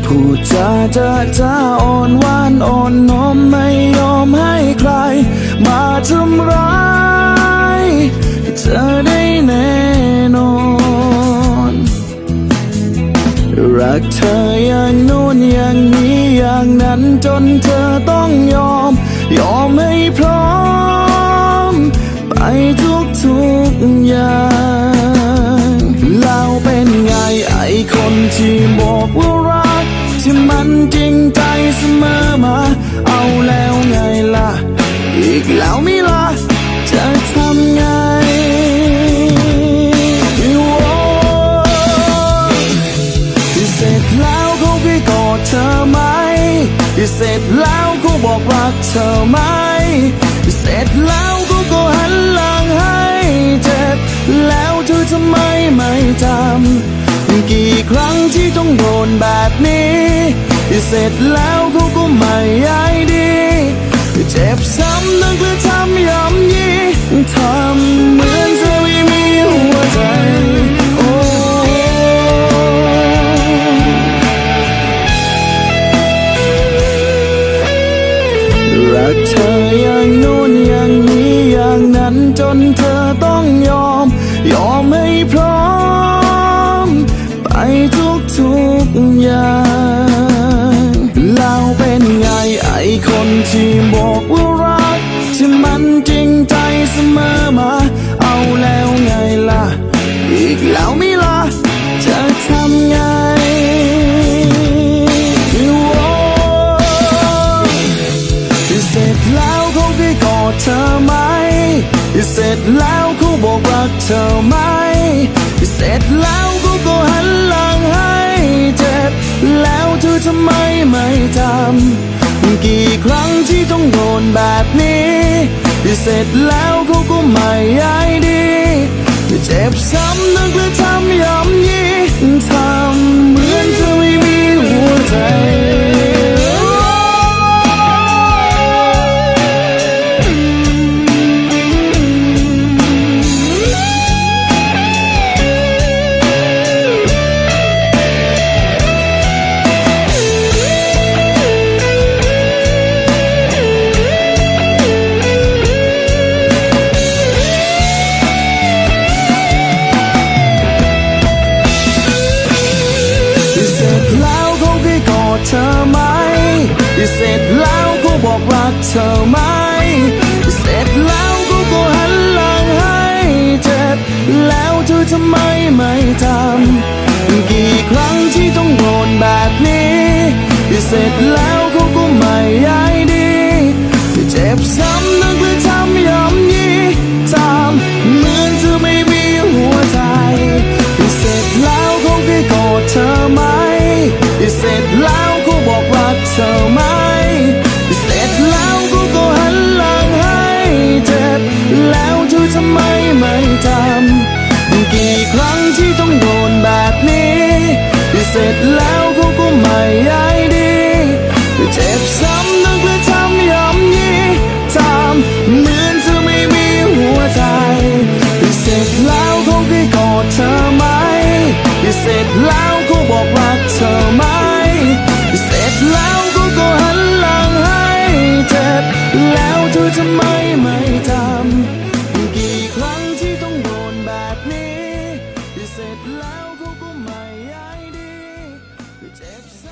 เธอจะอ่อนหวานอ่อนน้อมไม่ยอมให้ใคร มาทำร้ายเธอได้แน่นอน รักเธออย่างโน้นอย่างนี้อย่างนั้นจนเธอต้องยอม ยอมให้พร้อม ไปทุกทุกอย่าง จริงใจเสมอมา เอาแล้วไงล่ะ อีกแล้วไม่ล่ะ จะทำไงเสร็จแล้วเขาไปกอดเธอไหมเสร็จแล้วเขาบอกรักเธอไหมเสร็จแล้วเขาก็หันหลังให้เจ็บแล้วเธอทำไมไม่จำกี่ครั้งที่ต้องโดนแบบนี้ เสร็จแล้วเขาก็ไม่ใยดี เจ็บซ้ำนึกและทำย้ำยีทำเหมือนเธอไม่มีหัวใจโอ้รักเธออย่างโน้นอย่างนี้อย่างนั้นจนเธอต้องยอม ยอมให้พร้อม ไปทุกทุกอย่าง ไปกเธอไหมเสร็จแล้วเขาบอกรักเธอไหมเสร็จแล้วเขาก็หันหลังให้เจ็บแล้วเธอทำไมไม่จำกี่ครั้งที่ต้องโดนแบบนี้เสร็จแล้วเขาก็ไม่ใยดี เจ็บซ้ำนึกและทำย้ำ แล้วเขาไปกอดเธอไหม เสร็จแล้วเขาบอกรักเธอไหม เสร็จแล้วเขาก็หันหลังให้เจ็บ แล้วเธอทำไมไม่ทำ กี่ครั้งที่ต้องโดนแบบนี้ เสร็จแล้วเขาก็ไม่ย้าย เสร็จแล้วเขาบอกรักเธอไหม เสร็จแล้วเขาก็หันหลังให้เจ็บแล้วเธอทำไมไม่จำกี่ครั้งที่ต้องโดนแบบนี้ เสร็จแล้วเขาก็ไม่ใยดี เจ็บซ้ำนึกและทำย้ำยีทำเหมือนเธอไม่มีหัวใจ เสร็จแล้วเขาไปกอดเธอไหม เสร็จแล้วเขาบอกรัก ทำไมไม่ทำกี่ครั้งที่ต้องโดนแบบนี้เสร็จแล้วเขาก็ไม่ยายดีเจ็บซ้